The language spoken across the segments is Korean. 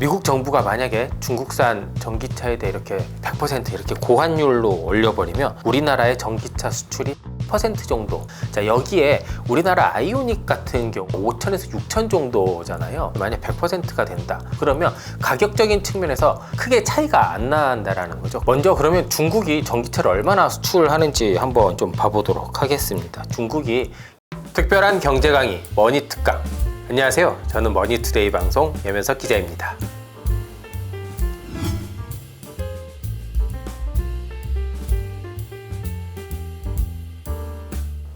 미국 정부가 만약에 중국산 전기차에 대해 이렇게 100% 이렇게 고환율로 올려버리면 우리나라의 전기차 수출이 10% 정도. 자, 여기에 우리나라 아이오닉 같은 경우 5천에서 6천 정도잖아요. 만약 100%가 된다. 그러면 가격적인 측면에서 크게 차이가 안 난다라는 거죠. 먼저 그러면 중국이 전기차를 얼마나 수출하는지 한번 좀 봐보도록 하겠습니다. 중국이 특별한 경제 강의 머니 특강. 안녕하세요. 저는 머니투데이 방송 예면석 기자입니다.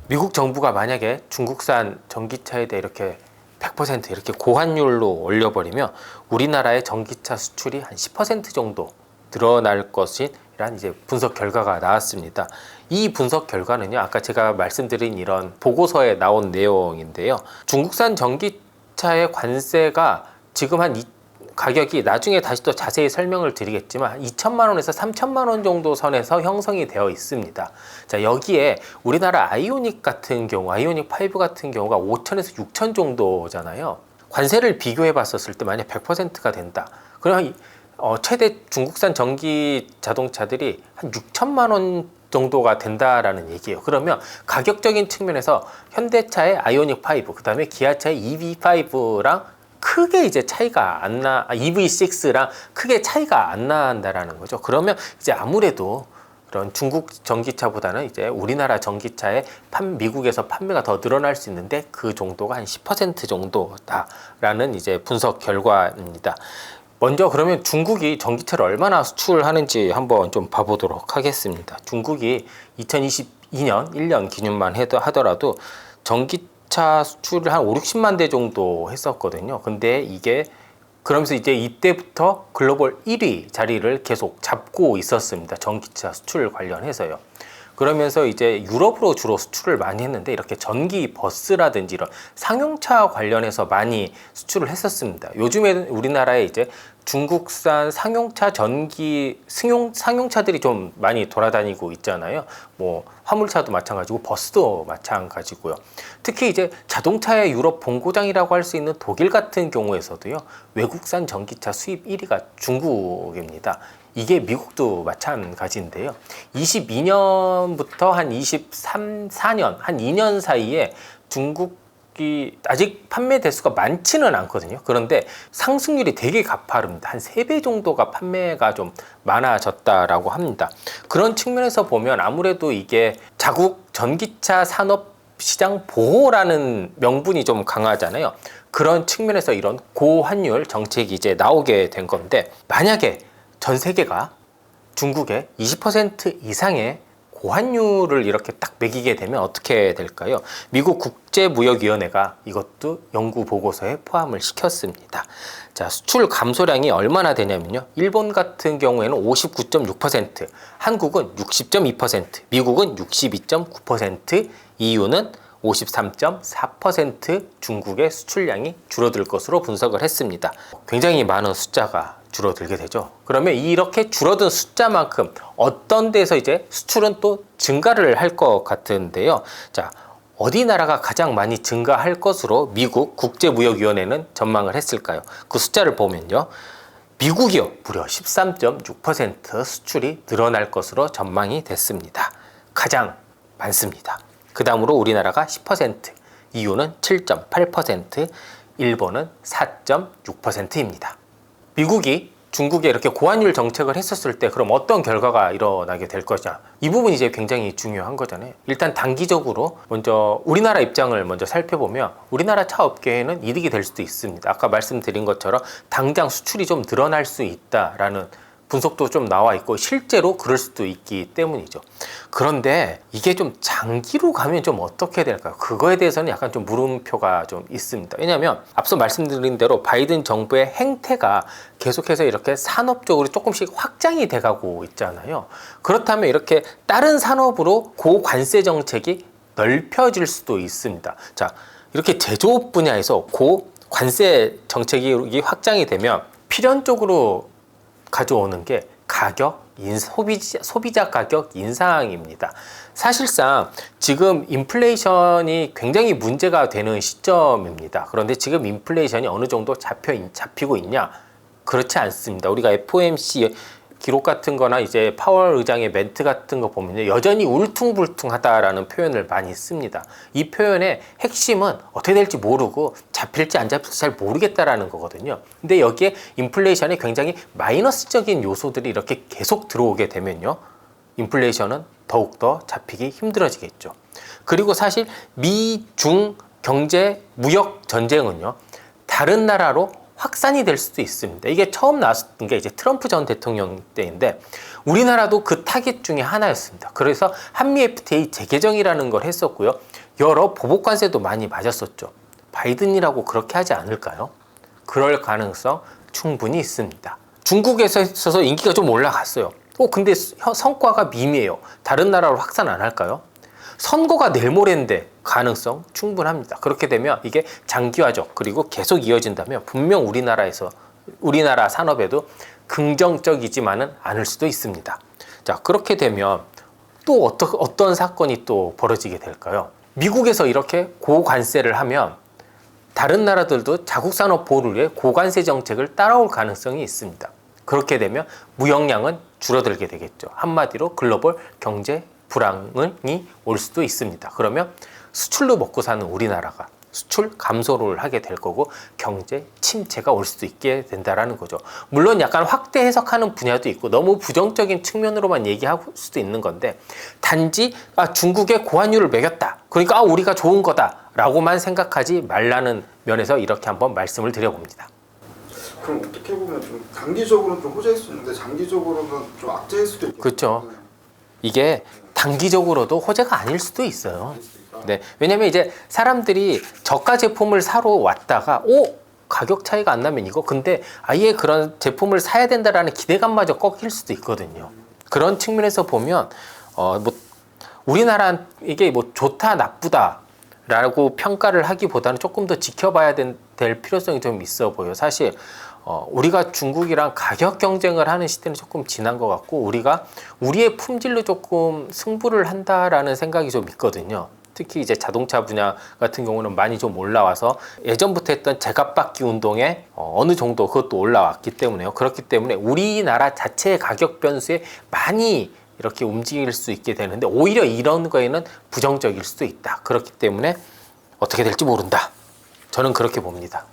미국 정부가 만약에 중국산 전기차에 대해 이렇게 100% 이렇게 고환율로 올려버리면 우리나라의 전기차 수출이 한 10% 정도 늘어날 것이란 이제 분석 결과가 나왔습니다. 이 분석 결과는요, 아까 제가 말씀드린 이런 보고서에 나온 내용인데요. 중국산 전기차의 관세가 지금 한 이- 가격이 나중에 다시 또 자세히 설명을 드리겠지만 2천만 원에서 3천만 원 정도 선에서 형성이 되어 있습니다. 자, 여기에 우리나라 아이오닉 같은 경우, 아이오닉 5 같은 경우가 5천에서 6천 정도잖아요. 관세를 비교해 봤었을 때 만약 100%가 된다. 그러면 이- 어, 최대 중국산 전기 자동차들이 한 6천만 원 정도가 된다라는 얘기예요. 그러면 가격적인 측면에서 현대차의 아이오닉 5, 그다음에 기아차의 EV5랑 크게 이제 차이가 안 나, 아, EV6랑 크게 차이가 안 난다라는 거죠. 그러면 이제 아무래도 그런 중국 전기차보다는 이제 우리나라 전기차의 판, 미국에서 판매가 더 늘어날 수 있는데 그 정도가 한 10% 정도다라는 이제 분석 결과입니다. 먼저 그러면 중국이 전기차를 얼마나 수출하는지 한번 좀 봐보도록 하겠습니다. 중국이 2022년 1년 기준만 해도 하더라도 전기 차 수출을 한 5, 60만 대 정도 했었거든요. 근데 이게 그러면서 이제 이때부터 글로벌 1위 자리를 계속 잡고 있었습니다. 전기차 수출 관련해서요. 그러면서 이제 유럽으로 주로 수출을 많이 했는데 이렇게 전기 버스라든지 이런 상용차 관련해서 많이 수출을 했었습니다. 요즘에는 우리나라에 이제 중국산 상용차 전기 승용 상용차들이 좀 많이 돌아다니고 있잖아요. 뭐 화물차도 마찬가지고 버스도 마찬가지고요. 특히 이제 자동차의 유럽 본고장이라고 할 수 있는 독일 같은 경우에서도요. 외국산 전기차 수입 1위가 중국입니다. 이게 미국도 마찬가지인데요. 22년부터 한 23, 4년, 한 2년 사이에 중국이 아직 판매 대수가 많지는 않거든요. 그런데 상승률이 되게 가파릅니다. 한 3배 정도가 판매가 좀 많아졌다라고 합니다. 그런 측면에서 보면 아무래도 이게 자국 전기차 산업 시장 보호라는 명분이 좀 강하잖아요. 그런 측면에서 이런 고환율 정책이 이제 나오게 된 건데 만약에 전 세계가 중국의 20% 이상의 고환율을 이렇게 딱 매기게 되면 어떻게 될까요? 미국 국제무역위원회가 이것도 연구 보고서에 포함을 시켰습니다. 자, 수출 감소량이 얼마나 되냐면요. 일본 같은 경우에는 59.6%, 한국은 60.2%, 미국은 62.9%, EU는 53.4% 중국의 수출량이 줄어들 것으로 분석을 했습니다. 굉장히 많은 숫자가 줄어들게 되죠. 그러면 이렇게 줄어든 숫자만큼 어떤 데서 이제 수출은 또 증가를 할 것 같은데요. 자, 어디 나라가 가장 많이 증가할 것으로 미국 국제무역위원회는 전망을 했을까요? 그 숫자를 보면요. 미국이요. 무려 13.6% 수출이 늘어날 것으로 전망이 됐습니다. 가장 많습니다. 그 다음으로 우리나라가 10%, EU는 7.8%, 일본은 4.6%입니다. 미국이 중국에 이렇게 고환율 정책을 했었을 때 그럼 어떤 결과가 일어나게 될 것이냐? 이 부분이 이제 굉장히 중요한 거잖아요. 일단 단기적으로 먼저 우리나라 입장을 먼저 살펴보면 우리나라 차 업계에는 이득이 될 수도 있습니다. 아까 말씀드린 것처럼 당장 수출이 좀 늘어날 수 있다라는 분석도 좀 나와 있고 실제로 그럴 수도 있기 때문이죠. 그런데 이게 좀 장기로 가면 좀 어떻게 될까요? 그거에 대해서는 약간 좀 물음표가 좀 있습니다. 왜냐하면 앞서 말씀드린 대로 바이든 정부의 행태가 계속해서 이렇게 산업적으로 조금씩 확장이 돼가고 있잖아요. 그렇다면 이렇게 다른 산업으로 고관세 정책이 넓혀질 수도 있습니다. 자, 이렇게 제조업 분야에서 고 관세 정책이 확장이 되면 필연적으로 가져오는 게 가격, 인, 소비자, 소비자 가격 인상입니다. 사실상 지금 인플레이션이 굉장히 문제가 되는 시점입니다. 그런데 지금 인플레이션이 어느 정도 잡혀, 잡히고 있냐? 그렇지 않습니다. 우리가 FOMC 기록 같은 거나 이제 파월 의장의 멘트 같은 거 보면 여전히 울퉁불퉁하다라는 표현을 많이 씁니다. 이 표현의 핵심은 어떻게 될지 모르고 잡힐지 안 잡힐지 잘 모르겠다라는 거거든요. 근데 여기에 인플레이션에 굉장히 마이너스적인 요소들이 이렇게 계속 들어오게 되면요. 인플레이션은 더욱더 잡히기 힘들어지겠죠. 그리고 사실 미중 경제 무역 전쟁은요. 다른 나라로 확산이 될 수도 있습니다. 이게 처음 나왔던 게 이제 트럼프 전 대통령 때인데 우리나라도 그 타겟 중에 하나였습니다. 그래서 한미 FTA 재개정이라는 걸 했었고요. 여러 보복 관세도 많이 맞았었죠. 바이든이라고 그렇게 하지 않을까요? 그럴 가능성 충분히 있습니다. 중국에서 있어서 인기가 좀 올라갔어요. 어, 근데 서- 성과가 미미해요. 다른 나라로 확산 안 할까요? 선거가 내일 모레인데 가능성 충분합니다. 그렇게 되면 이게 장기화적 그리고 계속 이어진다면 분명 우리나라에서 우리나라 산업에도 긍정적이지만은 않을 수도 있습니다. 자 그렇게 되면 또 어떤 어떤 사건이 또 벌어지게 될까요? 미국에서 이렇게 고관세를 하면 다른 나라들도 자국 산업 보호를 위해 고관세 정책을 따라올 가능성이 있습니다. 그렇게 되면 무역량은 줄어들게 되겠죠. 한마디로 글로벌 경제 불황이 올 수도 있습니다. 그러면 수출로 먹고 사는 우리나라가 수출 감소를 하게 될 거고 경제 침체가 올 수도 있게 된다라는 거죠. 물론 약간 확대 해석하는 분야도 있고 너무 부정적인 측면으로만 얘기할 수도 있는 건데 단지 아, 중국의 고환율을 매겼다. 그러니까 아, 우리가 좋은 거다라고만 생각하지 말라는 면에서 이렇게 한번 말씀을 드려봅니다. 그럼 어떻게 보면 좀 단기적으로는 좀 호재일 수 있는데 장기적으로는 좀 악재일 수도 있겠네요. 그렇죠. 이게 단기적으로도 호재가 아닐 수도 있어요. 네, 왜냐면 이제 사람들이 저가 제품을 사러 왔다가 오 가격 차이가 안 나면 이거 근데 아예 그런 제품을 사야 된다라는 기대감마저 꺾일 수도 있거든요. 그런 측면에서 보면 어 뭐 우리나라 이게 뭐 좋다 나쁘다 라고 평가를 하기보다는 조금 더 지켜봐야 된- 될 필요성이 좀 있어 보여. 요 사실 어, 우리가 중국이랑 가격 경쟁을 하는 시대는 조금 지난 것 같고 우리가 우리의 품질로 조금 승부를 한다라는 생각이 좀 있거든요. 특히 이제 자동차 분야 같은 경우는 많이 좀 올라와서 예전부터 했던 제값받기 운동에 어, 어느 정도 그것도 올라왔기 때문에요. 그렇기 때문에 우리나라 자체의 가격 변수에 많이 이렇게 움직일 수 있게 되는데 오히려 이런 거에는 부정적일 수도 있다. 그렇기 때문에 어떻게 될지 모른다. 저는 그렇게 봅니다.